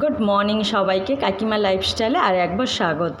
Good morning সবাইকে, কাকিমা লাইফস্টাইলে আর একবার স্বাগত।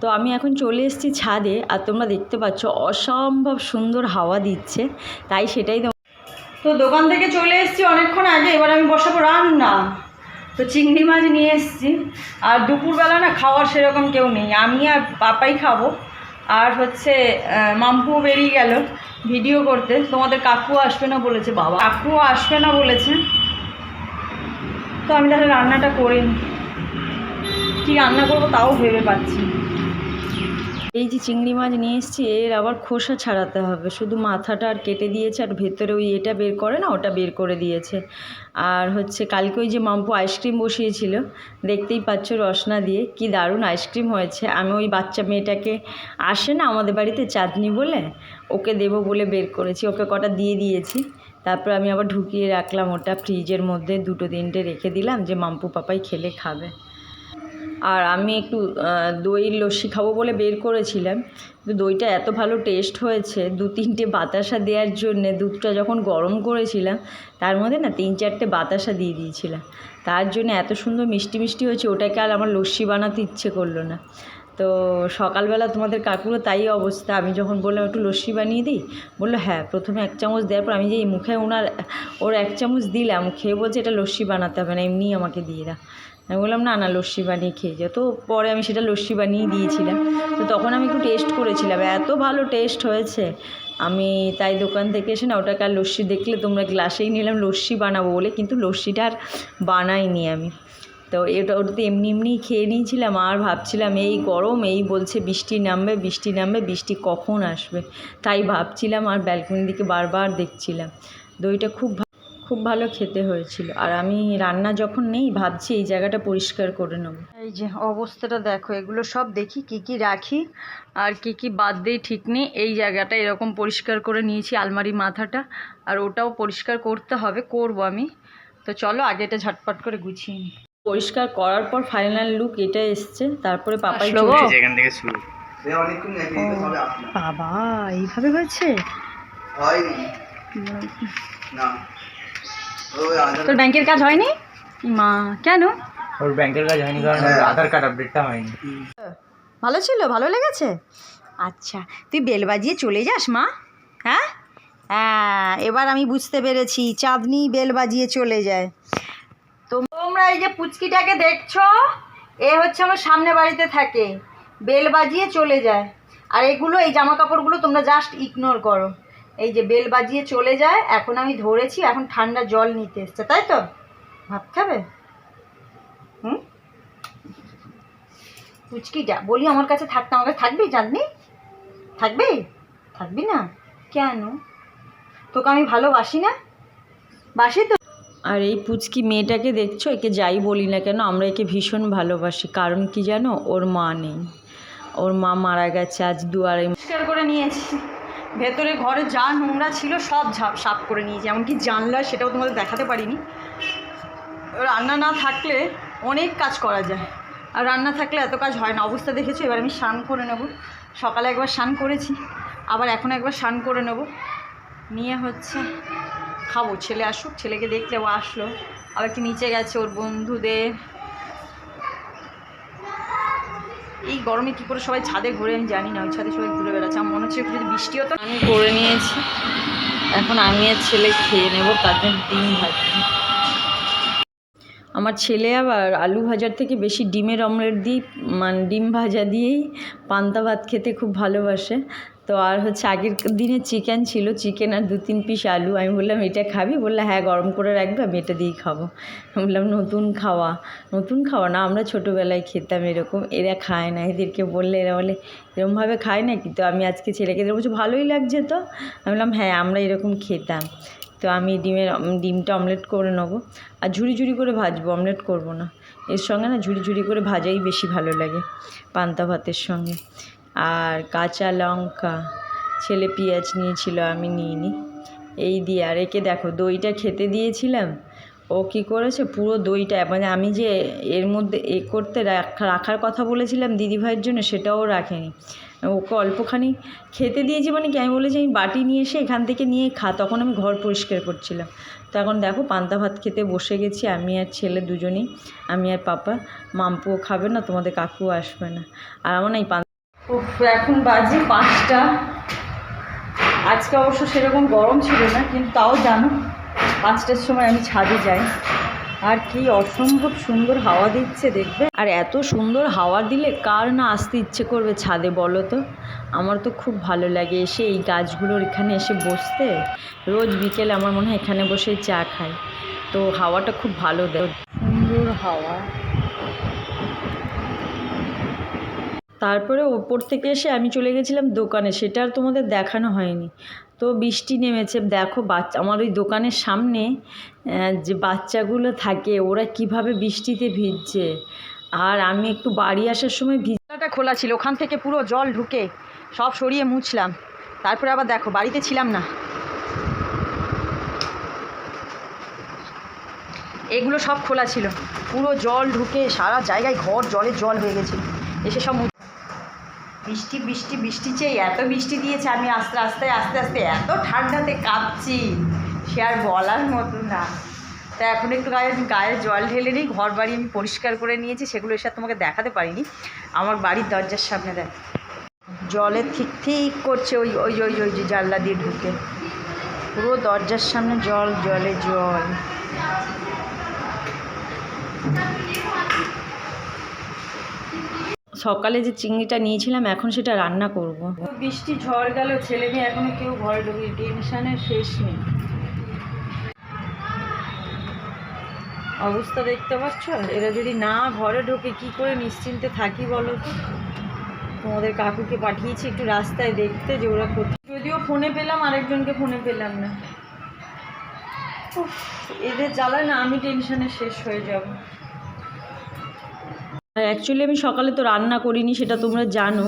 তো আমি এখন চলে এসেছি ছাদে আর তোমরা দেখতে পাচ্ছ অসম্ভব সুন্দর হাওয়া দিচ্ছে, তাই সেটাই তো তো দোকান থেকে চলে এসেছি অনেকক্ষণ আগে, এবার আমি বসাবো রান্না। তো চিংড়ি মাছ নিয়ে এসেছি। আর দুপুরবেলা না খাওয়ার সেরকম কেউ নেই, আমি আর পাপাই খাব। আর হচ্ছে মাম্পু বেরিয়ে গেল ভিডিও করতে। তোমাদের কাকু আসবে না বলেছে বাবা। কাকুও আসবে না বলেছে। আমি তাহলে রান্নাটা করে নিই। কী রান্না করব তাও ভেবে পাচ্ছি এই যে চিংড়ি মাছ নিয়ে এসেছি, এর আবার খোসা ছাড়াতে হবে। শুধু মাথাটা আর কেটে দিয়েছে, আর ভেতরে ওই এটা বের করে না, ওটা বের করে দিয়েছে। আর হচ্ছে কালকে ওই যে মাম্পু আইসক্রিম বসিয়েছিল, দেখতেই পাচ্ছ রসনা দিয়ে, কি দারুণ আইসক্রিম হয়েছে। আমি ওই বাচ্চা মেয়েটাকে, আসে না আমাদের বাড়িতে চাঁদনি বলে, ওকে দেবো বলে বের করেছি, ওকে কটা দিয়ে দিয়েছি। তারপর আমি আবার ঢুকিয়ে রাখলাম ওটা ফ্রিজের মধ্যে, দুটো তিনটে রেখে দিলাম যে মাম্পু পাপাই খেলে খাবে। আর আমি একটু দইয়ের লস্যি খাব বলে বের করেছিলাম, কিন্তু দইটা এত ভালো টেস্ট হয়েছে, দু তিনটে বাতাসা দেওয়ার জন্যে, দুধটা যখন গরম করেছিলাম, তার মধ্যে না তিন চারটে বাতাসা দিয়ে দিয়েছিলাম। তার জন্য এত সুন্দর মিষ্টি মিষ্টি হয়েছে, ওটাকে আর আমার লস্যি বানাতে ইচ্ছে করল না। তো সকালবেলা তোমাদের কাকুরও তাই অবস্থা। আমি যখন বললাম, একটু লস্যি বানিয়ে দিই? বলল হ্যাঁ প্রথমে এক চামচ দেওয়ার পর আমি যে মুখে ওনার, ওর এক চামচ দিলাম, খেয়ে বলছে এটা লস্যি বানাতে হবে না, এমনিই আমাকে দিয়ে দাও। আমি বললাম, না না, লস্যি বানিয়ে খেয়ে যাও। তো পরে আমি সেটা লস্যি বানিয়ে দিয়েছিলাম। তো তখন আমি একটু টেস্ট করেছিলাম, এত ভালো টেস্ট হয়েছে। আমি তাই দোকান থেকে এসে, না, ওটাকে আর লস্যি দেখলে তোমরা গ্লাসেই নিলাম, লস্যি বানাবো বলে। কিন্তু লস্যিটা আর বানাইনি আমি। তো এটা ওটা তো এমনি এমনিই খেয়ে নিয়েছিলাম আর ভাবছিলাম, এই গরম, এই বলছে বৃষ্টি নামবে বৃষ্টি নামবে, বৃষ্টি কখন আসবে? তাই ভাবছিলাম আর ব্যালকনির দিকে বারবার দেখছিলাম। দইটা খুব খুব ভালো খেতে হয়েছিল। আর আমি রান্না যখন নেই, ভাবছি এই জায়গাটা পরিষ্কার করে নেব। এই যে অবস্থাটা দেখো, এগুলো সব দেখি, কি কি রাখি আর কি কি বাদ দিই ঠিক নেই। এই জায়গাটা এরকম পরিষ্কার করে নিয়েছি আলমারি মাথাটা আর ওটাও পরিষ্কার করতে হবে, করব আমি। তো চলো, আগে এটা ঝটপট করে গুছিয়ে নিই পরিষ্কার করার পর ফাইনাল লুক এটা এসছে তারপরে পাপাই সেখান থেকে শুরু। বাবা এইভাবে হয়েছে? তোর ব্যাংকের কাজ হয়নি? মা কেন? ওর ব্যাংকের কাজ হয়নি কারণ হ্যাঁ। আধার কার্ড আপডেটটা হয়নি। ভালো ছিল? ভালো লেগেছে? আচ্ছা তুই বেল বাজিয়ে চলে যাস মা। হ্যাঁ? হ্যাঁ এবার আমি বুঝতে পেরেছি চাঁদনি বেল বাজিয়ে চলে যায়। তোমরা এই যে পুচকিটাকে দেখছ, এ হচ্ছে আমার সামনে বাড়িতে থাকে। বেল বাজিয়ে চলে যায়। আর এগুলো, এই জামা কাপড়গুলো তোমরা জাস্ট ইগনোর করো। এই যে বেল বাজিয়ে চলে যায়, এখন আমি ধরেছি, এখন ঠান্ডা জল নিতে এসছে, তাই তো? ভাত খাবে? হুম? পুচকিটা, বলি আমার কাছে থাকতে আমার থাকবি চাঁদনি থাকবি? থাকবি না? কেন? তোকে আমি ভালোবাসি না? বাসি তো? আর এই পুচকি মেয়েটাকে দেখছ? একে যাই বলি না কেন, আমরা একে ভীষণ ভালোবাসি। কারণ কি জানো? ওর মা নেই। ওর মা মারা গেছে আজ দু পরিষ্কার করে নিয়েছি। ভেতরে ঘরে যা নোংরা ছিল সব ঝাপ সাপ করে নিয়েছি। এমনকি জানলা, সেটাও তোমাদের দেখাতে পারিনি। রান্না না থাকলে অনেক কাজ করা যায়। আর রান্না থাকলে এত কাজ হয় না। অবস্থা দেখেছ? এবার আমি স্নান করে নেব। সকালে একবার স্নান করেছি। আবার এখন একবার স্নান করে নেব। নিয়ে হচ্ছে খাব, ছেলে আসুক, ছেলেকে দেখলে ও আসলো। আবার একটু নিচে গেছে ওর বন্ধুদের। এই গরমে কী করে সবাই ছাদে ঘুরে আমি জানি না, ওই ছাদে সবাই ঘুরে বেড়াচ্ছে। আমার মনে হচ্ছে যদি বৃষ্টি হতো আমি করে নিয়েছি। এখন আমি আর ছেলে খেয়ে নেব তাদের ডিম ভাজছি আমার ছেলে আবার আলু ভাজার থেকে বেশি ডিমের অমলেট দিই মানে ডিম ভাজা দিয়েই পান্তা ভাত খেতে খুব ভালোবাসে। তো আর হচ্ছে আগের দিনে চিকেন ছিল, চিকেন আর দু তিন পিস আলু। আমি বললাম, এটা খাবি? বললে হ্যাঁ গরম করে রাখবে, আমি এটা দিয়েই খাব। বললাম, নতুন খাওয়া নতুন খাওয়া না, আমরা ছোটোবেলায় খেতাম এরকম, এরা খায় না। এদেরকে বললে, এরা বলে এরকমভাবে খায় না তো আমি আজকে ছেলেকে এদের বলছি, ভালোই লাগছে তো। আমি বললাম হ্যাঁ আমরা এরকম খেতাম। তো আমি ডিমের, ডিমটা অমলেট করে নেব। আর ঝুড়ি ঝুড়ি করে ভাজবো, অমলেট করব না। এর সঙ্গে না, ঝুড়ি ঝুড়ি করে ভাজাই বেশি ভালো লাগে, পান্তা ভাতের সঙ্গে। আর কাঁচা লঙ্কা, ছেলে পেঁয়াজ নিয়েছিল, আমি নিইনি। এই দিয়ে, আর একে দেখো, দইটা খেতে দিয়েছিলাম। ও কী করেছে? পুরো দইটা মানে আমি যে এর মধ্যে এ করতে রাখা- রাখার কথা বলেছিলাম দিদিভাইয়ের জন্য, সেটাও রাখেনি। ওকে অল্পখানি খেতে দিয়েছি মানে কি, আমি বলেছি আমি বাটি নিয়ে এসে এখান থেকে নিয়ে খা, তখন আমি ঘর পরিষ্কার করছিলাম। তো এখন দেখো, পান্তা ভাত খেতে বসে গেছি, আমি আর ছেলে দুজনেই, আমি আর পাপা। মাম্পুও খাবে না, তোমাদের কাকুও আসবে না। আর আমার না এই এখন বাজে পাঁচটা। আজকে অবশ্য সেরকম গরম ছিল না, কিন্তু তাও জানো, পাঁচটার সময় আমি ছাদে যাই। আর কি অসম্ভব সুন্দর হাওয়া দিচ্ছে, দেখবে? আর এত সুন্দর হাওয়া দিলে কার না আসতে ইচ্ছে করবে ছাদে, বলো তো? আমার তো খুব ভালো লাগে এসে এই গাছগুলোর এখানে এসে বসতে। রোজ বিকেলে আমার মনে হয় এখানে বসে চা খাই। তো হাওয়াটা খুব ভালো দেয়। সুন্দর হাওয়া। তারপরে ওপর থেকে এসে আমি চলে গেছিলাম দোকানে, সেটা আর তোমাদের দেখানো হয়নি। তো বৃষ্টি নেমেছে, দেখো বাচ্চা, আমার ওই দোকানের সামনে যে বাচ্চাগুলো থাকে, ওরা কীভাবে বৃষ্টিতে ভিজছে। আর আমি একটু বাড়ি আসার সময় ভিজাটা খোলা ছিল, ওখান থেকে পুরো জল ঢুকে সব সরিয়ে মুছলাম। তারপরে আবার দেখো, বাড়িতে ছিলাম না। এগুলো সব খোলা ছিল। পুরো জল ঢুকে সারা জায়গায় ঘর জলে জল হয়ে গেছে। এসে সব বৃষ্টি বৃষ্টি বৃষ্টি চেয়ে এত বৃষ্টি দিয়েছে আমি আস্তে আস্তে আস্তে আস্তে, এত ঠান্ডাতে কাঁপছি। সে আর বলার মতো না। তা এখন একটু গায়ে গায়ে জল ঢেলে নিই ঘর বাড়ি আমি পরিষ্কার করে নিয়েছি, সেগুলো এসে তোমাকে দেখাতে পারিনি। আমার বাড়ির দরজার সামনে দেখ। জলে ঠিক ঠিক করছে ওই ওই ওই ওই যে জানলা দিয়ে ঢুকে। পুরো দরজার সামনে জল, জলে জল। সকালে যে চিংড়িটা নিয়েছিলাম, এখন সেটা রান্না করব। বৃষ্টি ঝড় গেল, ছেলে মেয়ে এখনও কেউ ঘরে ঢুকি টেনশনের শেষ নেই। অবস্থা দেখতে পাচ্ছ? এরা যদি না ঘরে ঢোকে, কি করে নিশ্চিন্তে থাকি বলো তোমাদের কাকুকে পাঠিয়েছি একটু রাস্তায় দেখতে যে ওরা যদিও ফোনে পেলাম, আরেকজনকে ফোনে পেলাম না। এদের জ্বালায় না, আমি টেনশনে শেষ হয়ে যাব। আর অ্যাকচুয়ালি আমি সকালে তো রান্না করিনি, সেটা তোমরা জানো।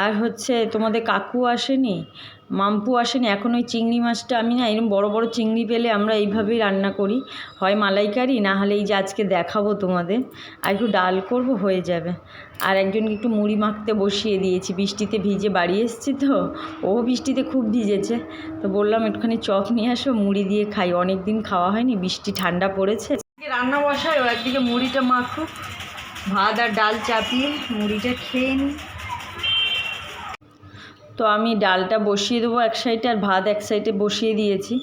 আর হচ্ছে তোমাদের কাকু আসেনি, মাম্পু আসেনি, এখন ওই চিংড়ি মাছটা আমি না এরকম বড় বড় চিংড়ি পেলে আমরা এইভাবেই রান্না করি। হয় মালাইকারি, না হলে এই যে আজকে দেখাবো তোমাদের, আর একটু ডাল করব, হয়ে যাবে। আর একজনকে একটু মুড়ি মাখতে বসিয়ে দিয়েছি, বৃষ্টিতে ভিজে বাড়ি এসেছি তো, ও বৃষ্টিতে খুব ভিজেছে। তো বললাম একটুখানি চপ নিয়ে আসো, মুড়ি দিয়ে খাই অনেক দিন খাওয়া হয়নি, বৃষ্টি ঠান্ডা পড়েছে। রান্না বসায়, ও একদিকে মুড়িটা মাখুক। ভাত আর ডাল চাপিয়ে মুড়িটা খেয়ে নিই। তো আমি ডালটা বসিয়ে দেবো এক সাইডে আর ভাত এক সাইডে বসিয়ে দিয়েছি।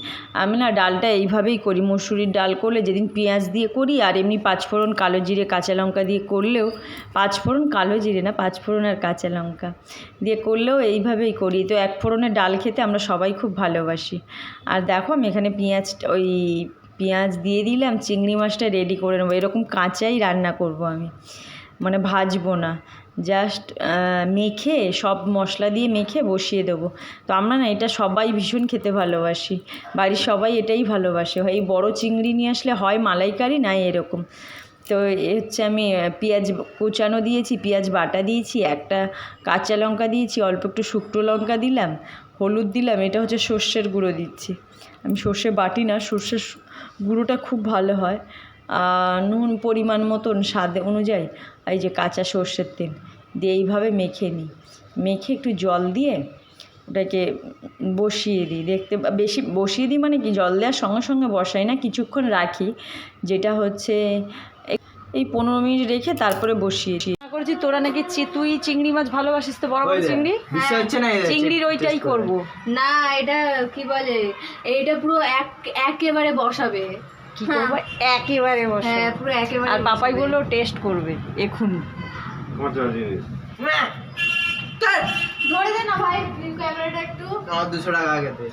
আমি না ডালটা এইভাবেই করি, মসুরির ডাল করলে যেদিন পেঁয়াজ দিয়ে করি আর এমনি পাঁচফোড়ন কালো জিরে, কাঁচা লঙ্কা দিয়ে করলেও, পাঁচফোড়ন কালো জিরে না, পাঁচফোড়ন আর কাঁচা লঙ্কা দিয়ে করলেও এইভাবেই করি। তো এক ফোড়নের ডাল খেতে আমরা সবাই খুব ভালোবাসি। আর দেখো আমি এখানে পেঁয়াজ ওই পেঁয়াজ দিয়ে দিলাম, চিংড়ি মাছটা রেডি করে নেব। এরকম কাঁচাই রান্না করব আমি। মানে ভাজবো না। জাস্ট মেখে সব মশলা দিয়ে মেখে বসিয়ে দেবো। তো আমরা না, এটা সবাই ভীষণ খেতে ভালোবাসি। বাড়ির সবাই এটাই ভালোবাসে। এই বড়ো চিংড়ি নিয়ে আসলে হয় মালাইকারি নাই এরকম। তো হচ্ছে আমি পেঁয়াজ কুচানো দিয়েছি, পেঁয়াজ বাটা দিয়েছি, একটা কাঁচা লঙ্কা দিয়েছি, অল্প একটু শুকনো লঙ্কা দিলাম, হলুদ দিলাম, এটা হচ্ছে সর্ষের গুঁড়ো দিচ্ছি। আমি সর্ষে বাটি না, সর্ষের গুঁড়োটা খুব ভালো হয়। নুন পরিমাণ মতন স্বাদ অনুযায়ী এই যে কাঁচা সর্ষের তেল দিয়ে এইভাবে মেখে নিই। মেখে একটু জল দিয়ে ওটাকে বসিয়ে দিই। দেখতে বেশি, বসিয়ে দিই মানে কি, জল দেওয়ার সঙ্গে সঙ্গে বসাই না, কিছুক্ষণ রাখি। যেটা হচ্ছে এই- এই পনেরো মিনিট রেখে তারপরে বসিয়ে দিই। করছি তোরা নাকি তুই চিংড়ি মাছ ভালোবাসিস তো বড় বড় চিংড়ি? হচ্ছে চিংড়ির ওইটাই করব। না এটা কি বলে এইটা পুরো এক একেবারে বসাবে। কি করব? একেবারে বসে হ্যাঁ পুরো একেবারে আর পাপাই বলল টেস্ট করবে এক্ষুনি ধরে দে না ভাই ক্যামেরাটা একটু। আমার দুশো টাকা আগেতে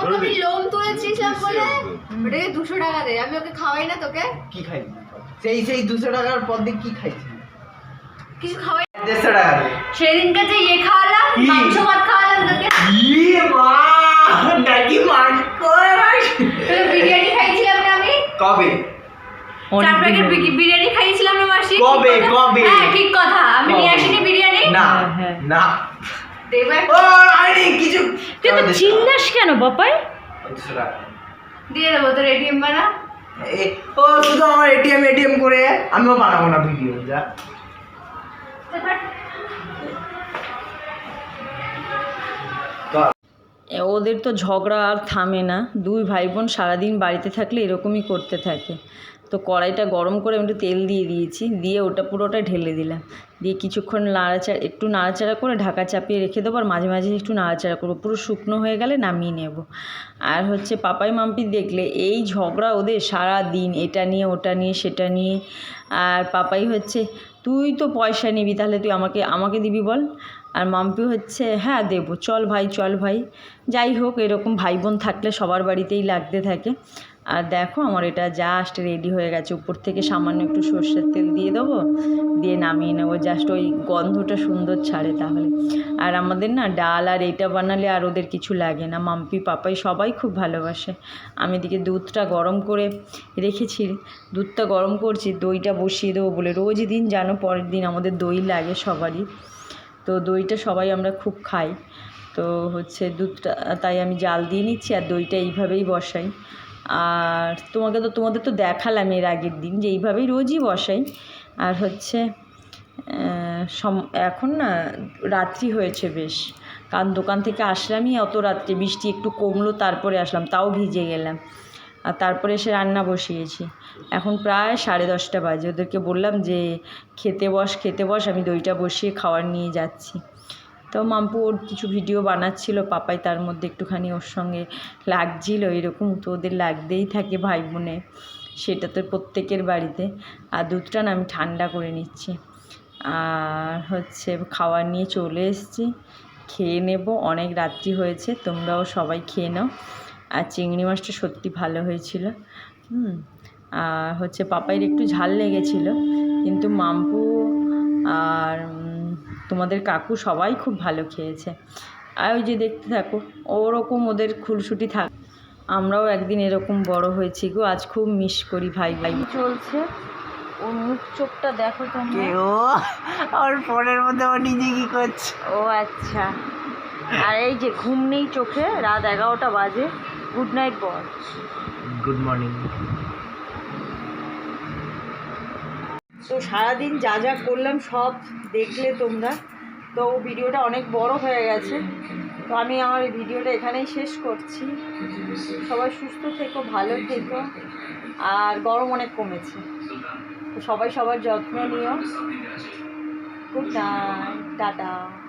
ওকে আমি লোম তুলেছিলাম বলে। ওটাকে দুশো টাকা দে আমি ওকে খাওয়াই না তোকে। কি খাই সেই সেই দুশো টাকার পর দিয়ে কি খাইছি কিছু খাওয়াই দেড়শো টাকা সেদিনকে যে ইয়ে খাওয়ালাম মাংস ভাত খাওয়ালাম তোকে মা নাকি তোকে বিরিয়ানি খাইছিলাম না আমি কবে চার প্যাকেট বিরিয়ানি খাইছিলাম না মাসি কবে, কবে? হ্যাঁ ঠিক কথা আমি নিয়ে আসিনি বিরিয়ানি না। না ও আরে কিছু তুই তো চিল্লাস কেন বাপাই দিয়ে দেবো তোর এটিএম বানা এ- ও শুধু আমার এটিএম এটিএম করে আমিও বানাবো না ভিডিও যা ওদের তো ঝগড়া আর থামে না। দুই ভাই বোন সারাদিন বাড়িতে থাকলে এরকমই করতে থাকে। তো কড়াইটা গরম করে আমি একটু তেল দিয়ে দিয়েছি, দিয়ে ওটা পুরোটা ঢেলে দিলাম। দিয়ে কিছুক্ষণ নাড়াচাড়া, একটু নাড়াচাড়া করে ঢাকা চাপিয়ে রেখে দেবো আর মাঝে মাঝে একটু নাড়াচাড়া করব। পুরো শুকনো হয়ে গেলে নামিয়ে নেব। আর হচ্ছে পাপাই মাম্পি দেখলে এই ঝগড়া ওদের সারা দিন এটা নিয়ে, ওটা নিয়ে, সেটা নিয়ে। আর পাপাই হচ্ছে, তুই তো পয়সা নিবি, তাহলে তুই আমাকে আমাকে দিবি বল। আর মাম্পি হচ্ছে হ্যাঁ দেবো, চল ভাই চল ভাই। যাই হোক, এরকম ভাই বোন থাকলে সবার বাড়িতেই লাগতে থাকে। আর দেখো আমার এটা জাস্ট রেডি হয়ে গেছে। উপর থেকে সামান্য একটু সর্ষের তেল দিয়ে দেবো, দিয়ে নামিয়ে নেব। জাস্ট ওই গন্ধটা সুন্দর ছাড়ে তাহলে। আর আমাদের না ডাল আর এটা বানালে আর ওদের কিছু লাগে না। মাম্পি, পাপাই সবাই খুব ভালোবাসে। আমি এদিকে দুধটা গরম করে রেখেছি। দুধটা গরম করছি, দইটা বসিয়ে দেবো বলে। রোজ দিন জানো পরের দিন আমাদের দই লাগে সবারই। তো দইটা সবাই আমরা খুব খাই। তো হচ্ছে দুধটা, তাই আমি জাল দিয়ে নিচ্ছি আর দইটা এইভাবেই বসাই। আর তোমাকে তো, তোমাদের তো দেখালাম এর আগের দিন যে এইভাবেই রোজই বসাই। আর হচ্ছে সম, এখন না রাত্রি হয়েছে বেশ। কারণ দোকান থেকে আসলামই অত রাত্রে, বৃষ্টি একটু কমলো তারপরে আসলাম, তাও ভিজে গেলাম। আর তারপরে এসে রান্না বসিয়েছি। এখন প্রায় সাড়ে দশটা বাজে। ওদেরকে বললাম যে, খেতে বস খেতে বস, আমি দইটা বসিয়ে খাওয়ার নিয়ে যাচ্ছি। তো মাম্পু ওর কিছু ভিডিও বানাচ্ছিল, পাপাই তার মধ্যে একটুখানি ওর সঙ্গে লাগছিল, এরকম তো ওদের লাগতেই থাকে ভাই বোনে সেটা তো প্রত্যেকের বাড়িতে। আর দুধটা না আমি ঠান্ডা করে নিচ্ছি। আর হচ্ছে খাবার নিয়ে চলে এসেছি। খেয়ে নেব, অনেক রাত্রি হয়েছে, তোমরাও সবাই খেয়ে নাও। আর চিংড়ি মাছটা সত্যি ভালো হয়েছিল। আর হচ্ছে পাপাইয়ের একটু ঝাল লেগেছিল। কিন্তু মাম্পু আর তোমাদের কাকু সবাই খুব ভালো খেয়েছে। আর ওই যে দেখতে থাকো ওরকম ওদের খুলসুটি থাক। আমরাও একদিন এরকম বড় হয়েছি গো আজ খুব মিস করি ভাই ভাই। চলছে? ওর মুখ চোখটা দেখো তোমরা। ও? আর ফোনের মধ্যে ও নিজে কি করছে? ও আচ্ছা। আর এই যে ঘুম নেই চোখে রাত এগারোটা বাজে। গুড নাইট বল গুড মর্নিং তো সারাদিন যা যা করলাম সব দেখলে তোমরা। তো ভিডিওটা অনেক বড় হয়ে গেছে। তো আমি আমার এই ভিডিওটা এখানেই শেষ করছি। সবাই সুস্থ থেকো, ভালো থেকো। আর গরম অনেক কমেছে। তো সবাই সবার যত্ন নিও। Good night tata.